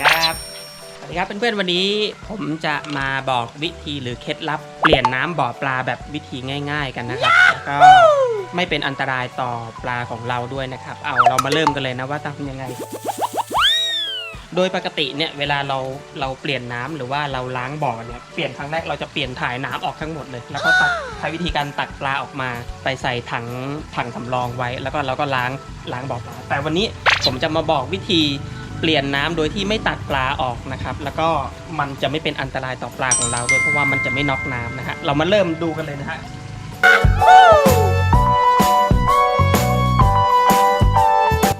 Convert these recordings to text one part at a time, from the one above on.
ครับเพื่อนๆวันนี้ผมจะมาบอกวิธีหรือเคล็ดลับ เปลี่ยนน้ำบ่อปลาแบบวิธีง่าย ๆ กันนะครับแล้วก็ไม่เป็นอันตรายต่อปลาของเราด้วยนะครับ เอาเรามาเริ่มกันเลยนะว่าต้องทำยังไง โดยปกติเนี่ยเวลาเราเราเปลี่ยนน้ำหรือว่าเราล้างบ่อเนี่ยเปลี่ยนครั้งแรกเราจะเปลี่ยนถ่ายน้ำออกทั้งหมดเลย แล้วก็ตักใช้วิธีการตักปลาออกมาไปใส่ถังถังสำรองไว้ แล้วก็เราก็ล้างล้างบ่อปลาแต่วันนี้ผมจะมาบอกวิธี เปลี่ยนน้ำโดยที่ไม่ตัดปลาออกนะครับ แล้วก็มันจะไม่เป็นอันตรายต่อปลาของเราด้วยเพราะว่ามันจะไม่น็อกน้ำนะฮะเรามาเริ่มดูกันเลยนะฮะ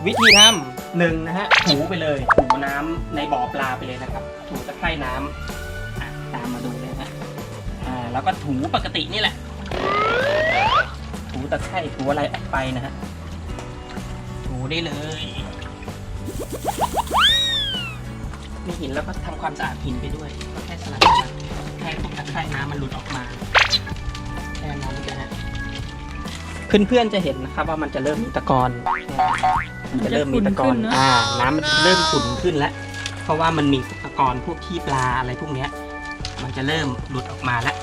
วิธีทำหนึ่งนะฮะถูไปเลยถูน้ำในบ่อปลาไปเลยนะครับ ถูตะไคร่น้ำอะตามมาดูเลยนะฮะอ่าแล้วก็ถูปกตินี่แหละ ถูตะไคร่ถูอะไรออกไปนะฮะถูได้เลย มีหินแล้วก็ทำความสะอาดหินไปด้วยก็แค่สลัดมันให้พวกตะไคร่น้ำมันหลุดออกมาแค่นั้นนะฮะเพื่อนๆจะเห็นนะครับว่ามันจะเริ่มมีตะกอนมันจะเริ่มมีตะกอนมันจะขุ่นขึ้นเนอะอ่า น้ำมันเริ่มขุ่นขึ้นแล้ว เพราะว่ามันมีตะกอนพวกขี้ปลาอะไรพวกเนี้ย มันจะเริ่มหลุดออกมาแล้ว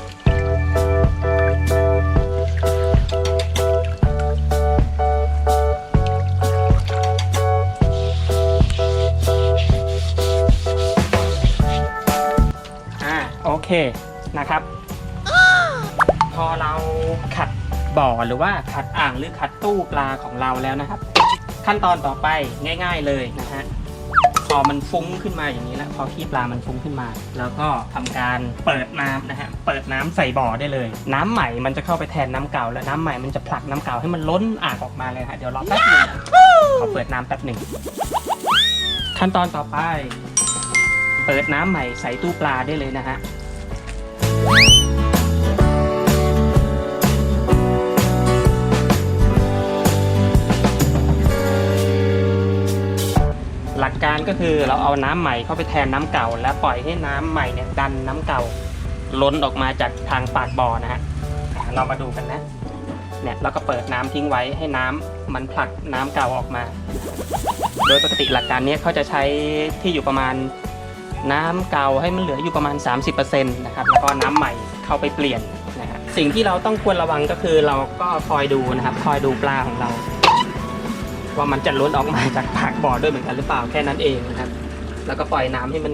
เคนะครับ พอเราขัดบ่อหรือว่าขัดอ่างหรือขัดตู้ปลาของเราแล้วนะครับ ขั้นตอนต่อไปง่าย ๆเลยนะฮะพอมันฟุ้งขึ้นมาอย่างนี้แล้วพอขี้ปลามันฟุ้งขึ้นมา แล้วก็ทำการเปิดน้ำนะฮะเปิดน้ำใส่บ่อได้เลย น้ำใหม่มันจะเข้าไปแทนน้ำเก่า แล้วน้ำใหม่มันจะผลักน้ำเก่าให้มันล้นอ่างออกมาเลยฮะเดี๋ยวรอแป๊บนึงขอเปิดน้ำแป๊บหนึ่งขั้นตอนต่อไป เปิดน้ำใหม่ใส่ตู้ปลาได้เลยนะฮะ หลักการก็คือเราเอาน้ำใหม่เข้าไปแทนน้ำเก่า แล้วปล่อยให้น้ำใหม่เนี่ยดันน้ำเก่า ล้นออกมาจากทางปากบ่อนะฮะเรามาดูกันนะเนี่ยเราก็เปิดน้ำทิ้งไว้ให้น้ำมันผลักน้ำเก่าออกมา โดยปกติหลักการนี้เขาจะใช้ที่อยู่ประมาณ น้ำเก่าให้มันเหลืออยู่ประมาณ 30%นะครับแล้วก็น้ำใหม่เข้าไปเปลี่ยนนะฮะสิ่งที่เราต้องควรระวังก็คือเราก็คอยดูนะครับคอยดูปลาของเรา ว่ามันจะล้นออกมาจากปากบ่อด้วยเหมือนกันหรือเปล่าแค่นั้นเองนะครับ แล้วก็ปล่อยน้ำให้มัน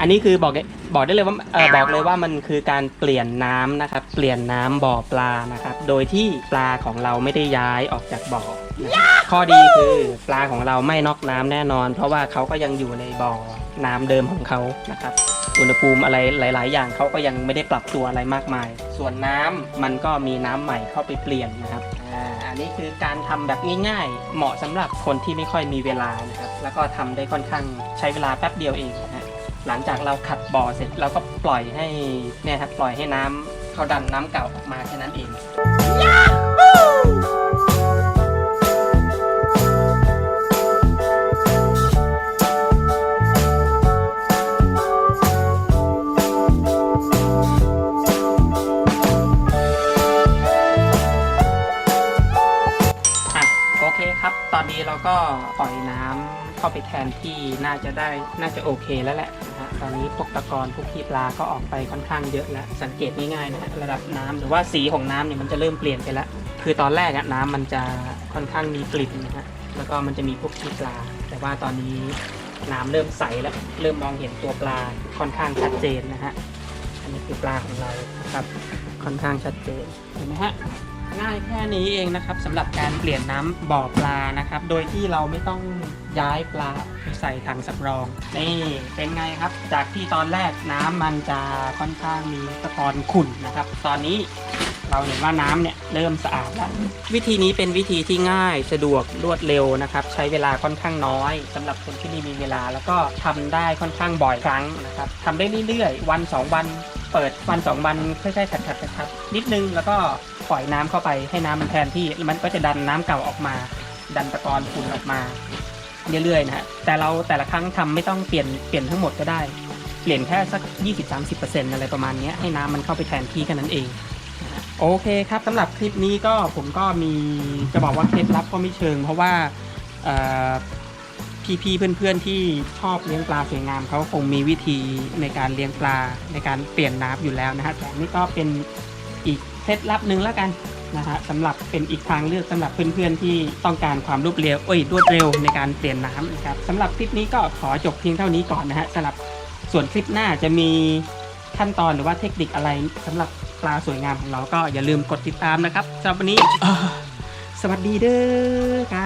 อันนี้คือบอกบอกได้เลยว่าเออบอกเลยว่ามันคือการเปลี่ยนน้ำนะครับ เปลี่ยนน้ำบ่อปลานะครับ โดยที่ปลาของเราไม่ได้ย้ายออกจากบ่อนะครับข้อดีคือปลาของเราไม่นอกน้ำแน่นอน เพราะว่าเขาก็ยังอยู่ในบ่อ น้ำเดิมของเขานะครับ อุณหภูมิอะไรหลาย ๆ อย่างเขาก็ยังไม่ได้ปรับตัวอะไรมากมาย ส่วนน้ำมันก็มีน้ำใหม่เข้าไปเปลี่ยนนะครับอ่าอันนี้คือการทำแบบง่าย ๆ เหมาะสำหรับคนที่ไม่ค่อยมีเวลานะครับ แล้วก็ทำได้ค่อนข้างใช้เวลาแป๊บเดียวเองนะฮะหลังจากเราขัดบ่อเสร็จเราก็ปล่อยให้เนี่ยครับปล่อยให้น้ำเขาดันน้ำเก่าออกมาแค่นั้นเอง อนนี้เราก็ปล่อยน้ำเข้าไปแทนที่น่าจะได้น่าจะโอเคแล้วแหละนะฮะตอนนี้พวกตะกอนพวกขี้ปลาก็ออกไปค่อนข้างเยอะแล้วสังเกตง่ายๆนะฮะระดับน้ำหรือว่าสีของน้ำเนี่ยมันจะเริ่มเปลี่ยนไปแล้วคือตอนแรกอะน้ำมันจะค่อนข้างมีกลิ่นนะฮะแล้วก็มันจะมีพวกขี้ปลา แต่ว่าตอนนี้น้ำเริ่มใสแล้วเริ่มมองเห็นตัวปลาค่อนข้างชัดเจนนะฮะอันนี้คือปลาของเราครับค่อนข้างชัดเจนเห็นไหมฮะ ง่ายแค่นี้เองนะครับสำหรับการเปลี่ยนน้ำบ่อปลานะครับ โดยที่เราไม่ต้องย้ายปลาไปใส่ถังสำรอง นี่เป็นไงครับ จากที่ตอนแรกน้ำมันจะค่อนข้างมีตะกอนขุ่นนะครับ ตอนนี้เราเห็นว่าน้ำเนี่ยเริ่มสะอาดแล้ว วิธีนี้เป็นวิธีที่ง่ายสะดวกรวดเร็วนะครับ ใช้เวลาค่อนข้างน้อยสำหรับคนที่ไม่มีเวลาแล้วก็ทำได้ค่อนข้างบ่อยครั้งนะครับทำได้เรื่อยๆ วันสองวัน เปิดวันสองวันค่อยๆขัดขัดขัดๆนิดนึงแล้วก็ ปล่อยน้ำเข้าไปให้น้ำมันแทนที่มันก็จะดันน้ำเก่าออกมา ดันตะกอนฝุ่นออกมาเรื่อยๆนะฮะแต่เราแต่ละครั้งทำไม่ต้องเปลี่ยนเปลี่ยนทั้งหมดก็ได้ เปลี่ยนแค่สัก 20-30%อะไรประมาณนี้ให้น้ำมันเข้าไปแทนที่แค่นั้นเองโอเคครับสำหรับคลิปนี้ก็ผมก็มีจะบอกว่าเคล็ดลับก็ไม่เชิง เพราะว่าพี่ๆเพื่อนๆที่ชอบเลี้ยงปลาสวยงามเขาคงมีวิธีในการเลี้ยงปลาในการเปลี่ยนน้ำอยู่แล้วนะฮะแต่นี่ก็เป็นอีก เคล็ดลับหนึ่งแล้วกันนะฮะสำหรับเป็นอีกทางเลือกสำหรับเพื่อนๆที่ต้องการความรวดเร็วเอ้ยรวดเร็วในการเปลี่ยนน้ำนะครับสำหรับคลิปนี้ก็ขอจบเพียงเท่านี้ก่อนนะฮะสำหรับส่วนคลิปหน้าจะมีขั้นตอนหรือว่าเทคนิคอะไรสำหรับปลาสวยงามของเราก็อย่าลืมกดติดตามนะครับสำหรับวันนี้สวัสดีเด้อครับ